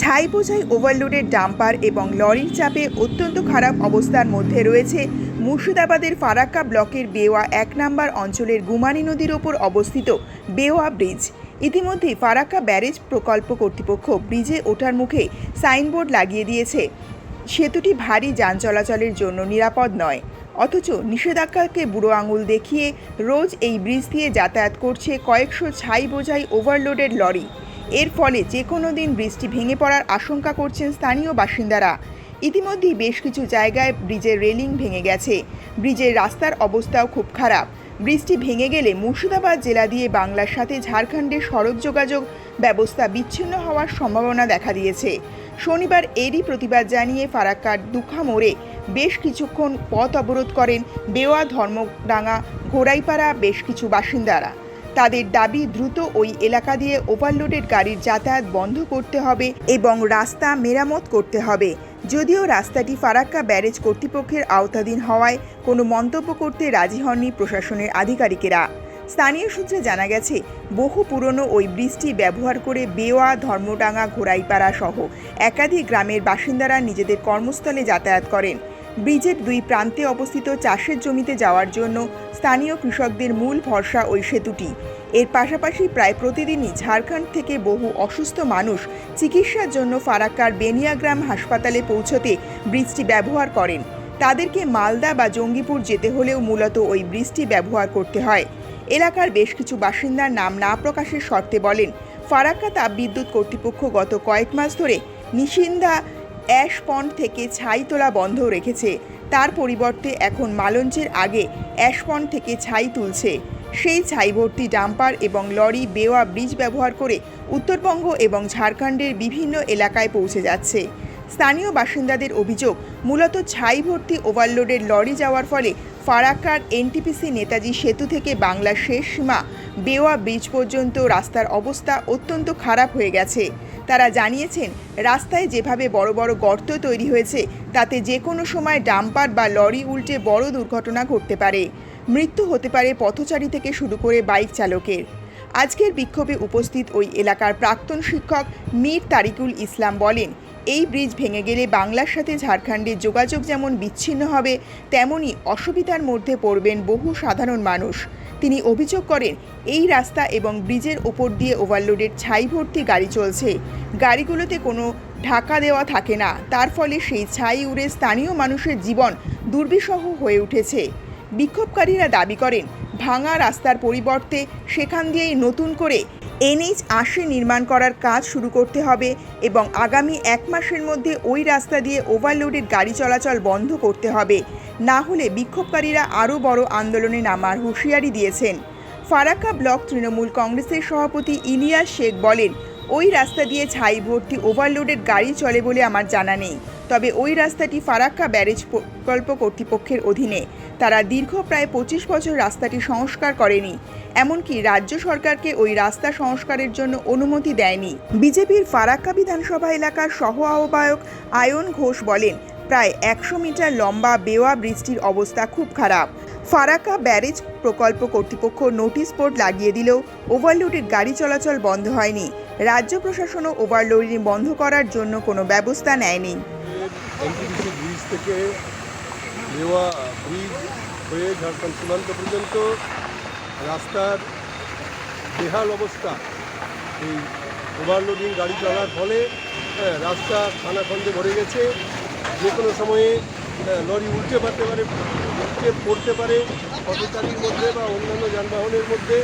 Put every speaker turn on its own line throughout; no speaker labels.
ছাই বোঝাই ওভারলোডের ডাম্পার এবং লরির চাপে অত্যন্ত খারাপ অবস্থার মধ্যে রয়েছে মুর্শিদাবাদের ফারাক্কা ব্লকের বেওয়া এক নম্বর অঞ্চলের গুমানি নদীর ওপর অবস্থিত বেওয়া ব্রিজ। ইতিমধ্যে ফারাক্কা ব্যারেজ প্রকল্প কর্তৃপক্ষ ব্রিজে ওঠার মুখে সাইনবোর্ড লাগিয়ে দিয়েছে। সেতুটি ভারী যান চলাচলের জন্য নিরাপদ নয়। অথচ নিষেধাজ্ঞাকে বুড়ো আঙুল দেখিয়ে রোজ এই ব্রিজ দিয়ে যাতায়াত করছে কয়েকশো ছাই বোঝাই ওভারলোডের লরি। এর ফলে যে কোনো দিন বৃষ্টি ভেঙে পড়ার আশঙ্কা করছেন স্থানীয় বাসিন্দারা। ইতিমধ্যেই বেশ কিছু জায়গায় ব্রিজের রেলিং ভেঙে গেছে। ব্রিজের রাস্তার অবস্থাও খুব খারাপ। বৃষ্টি ভেঙে গেলে মুর্শিদাবাদ জেলা দিয়ে বাংলার সাথে ঝাড়খণ্ডের সড়ক যোগাযোগ ব্যবস্থা বিচ্ছিন্ন হওয়ার সম্ভাবনা দেখা দিয়েছে। শনিবার এরই প্রতিবাদ জানিয়ে ফারাক্কার দুখা মোড়ে বেশ কিছুক্ষণ পথ অবরোধ করেন বেওয়া ধর্মডাঙ্গা ঘোড়াইপাড়া বেশ কিছু বাসিন্দারা। তাদের দাবি দ্রুত ওই এলাকা দিয়ে ওভারলোডেড গাড়ির যাতায়াত বন্ধ করতে হবে এবং রাস্তা মেরামত করতে হবে। যদিও রাস্তাটি ফারাক্কা ব্যারেজ কর্তৃপক্ষের আওতাধীন হওয়ায় কোনো মন্তব্য করতে রাজি হননি প্রশাসনের আধিকারিকেরা। স্থানীয় সূত্রে জানা গেছে, বহু পুরনো ওই ব্রিজটি ব্যবহার করে বেওয়া, ধর্মডাঙ্গা, ঘোড়াইপাড়া সহ একাধিক গ্রামের বাসিন্দারা নিজেদের কর্মস্থলে যাতায়াত করেন। ব্রিজের দুই প্রান্তে অবস্থিত চাষের জমিতে যাওয়ার জন্য স্থানীয় কৃষকদের মূল ভরসা ওই সেতুটি। এর পাশাপাশি প্রায় প্রতিদিনই ঝাড়খণ্ড থেকে বহু অসুস্থ মানুষ চিকিৎসার জন্য ফারাক্কার বেনিয়াগ্রাম হাসপাতালে পৌঁছতে ব্রিজটি ব্যবহার করেন। তাদেরকে মালদা বা জঙ্গিপুর যেতে হলেও মূলত ওই ব্রিজটি ব্যবহার করতে হয়। এলাকার বেশ কিছু বাসিন্দার নাম না প্রকাশের শর্তে বলেন, ফারাক্কা তাপবিদ্যুৎ কর্তৃপক্ষ গত কয়েক মাস ধরে নিশিন্দা অ্যাশ পন্ড থেকে ছাই তোলা বন্ধ রেখেছে। তার পরিবর্তে এখন মালঞ্চের আগে অ্যাশ পন্ড থেকে ছাই তুলছে। সেই ছাই ভর্তি ডাম্পার এবং লরি, বেওয়া, ব্রিজ ব্যবহার করে উত্তরবঙ্গ এবং ঝাড়খণ্ডের বিভিন্ন এলাকায় পৌঁছে যাচ্ছে। স্থানীয় বাসিন্দাদের অভিযোগ, মূলত ছাই ভর্তি ওভারলোডের লরি যাওয়ার ফলে ফারাক্কার এনটিপিসি নেতাজি সেতু থেকে বাংলার শেষ সীমা বেওয়া ব্রিজ পর্যন্ত রাস্তার অবস্থা অত্যন্ত খারাপ হয়ে গেছে। তারা জানিয়েছেন, রাস্তায় যেভাবে বড় বড় গর্ত তৈরি হয়েছে, তাতে যে কোনো সময় ডাম্পার বা লরি উল্টে বড় দুর্ঘটনা ঘটতে পারে। মৃত্যু হতে পারে পথচারী থেকে শুরু করে বাইক চালকের। আজকের বিক্ষোভে উপস্থিত ওই এলাকার প্রাক্তন শিক্ষক মীর তারিকুল ইসলাম বলেন এই ব্রিজ ভেঙে গেলে বাংলার সাথে ঝাড়খণ্ডের যোগাযোগ যেমন বিচ্ছিন্ন হবে তেমনই অসুবিধার মধ্যে পড়বেন বহু সাধারণ মানুষ। তিনি অভিযোগ করেন, এই রাস্তা এবং ব্রিজের ওপর দিয়ে ওভারলোডের ছাই ভর্তি গাড়ি চলছে। গাড়িগুলোতে কোনো ঢাকা দেওয়া থাকে না। তার ফলে সেই ছাই উড়ে স্থানীয় মানুষের জীবন দুর্বিষহ হয়ে উঠেছে। বিক্ষোভকারীরা দাবি করেন ভাঙা রাস্তার পরিবর্তে সেখান দিয়েই নতুন করে এনএইচ আশি নির্মাণ করার কাজ শুরু করতে হবে এবং আগামী এক মাসের মধ্যে ওই রাস্তা দিয়ে ওভারলোডেড গাড়ি চলাচল বন্ধ করতে হবে। না হলে বিক্ষোভকারীরা আরও বড় আন্দোলনে নামার হুঁশিয়ারি দিয়েছেন। ফারাক্কা ব্লক তৃণমূল কংগ্রেসের সভাপতি ইলিয়াস শেখ বলেন, ওই রাস্তা দিয়ে ছাই ভর্তি ওভারলোডেড গাড়ি চলে বলে আমার জানা নেই। তবে ওই রাস্তাটি ফারাক্কা ব্যারেজ প্রকল্প কর্তৃপক্ষের অধীনে। তারা দীর্ঘ প্রায় পঁচিশ বছর রাস্তাটি সংস্কার করেনি, এমনকি রাজ্য সরকারকে ওই রাস্তা সংস্কারের জন্য অনুমতি দেয়নি। বিজেপির ফারাক্কা বিধানসভা এলাকার সহ আহ্বায়ক আয়ন ঘোষ বলেন, প্রায় একশো মিটার লম্বা বেওয়া ব্রিজটির অবস্থা খুব খারাপ। ফারাক্কা ব্যারেজ প্রকল্প কর্তৃপক্ষ নোটিশ বোর্ড লাগিয়ে দিলেও ওভারলোডের গাড়ি চলাচল বন্ধ হয়নি। রাজ্য প্রশাসনও ওভারলোডিং বন্ধ করার জন্য কোনো ব্যবস্থা নেয়নি।
এনটিপিসি ব্রিজ থেকে নেওয়া ব্রিজ হয়ে ঝাড়খণ্ড সীমান্ত পর্যন্ত রাস্তার বেহাল অবস্থা। এই ওভারলোডিং গাড়ি চলার ফলে হ্যাঁ, রাস্তা খানাখন্দে ভরে গেছে। যে কোনো সময়ে হ্যাঁ, লরি উল্টে পারতে পারে উল্টে পড়তে পারে পথচারীর মধ্যে বা অন্যান্য যানবাহনের মধ্যে।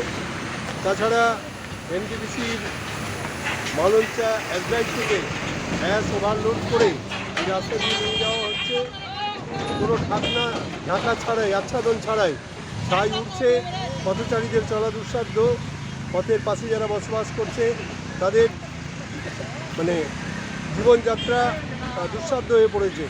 তাছাড়া এনটিপিসির মালঞ্চা একজাইট থেকে গ্যাস ওভারলোড করে এই দিয়ে নিয়ে যাওয়া হচ্ছে কোনো ঢাকনা ঢাকা ছাড়াই, আচ্ছাদন ছাড়াই ছাই উঠছে পথচারীদের চলা দুঃসাধ্য পথের পাশে যারা বসবাস করছে, তাদের মানে জীবনযাত্রা দুঃসাধ্য হয়ে পড়েছে।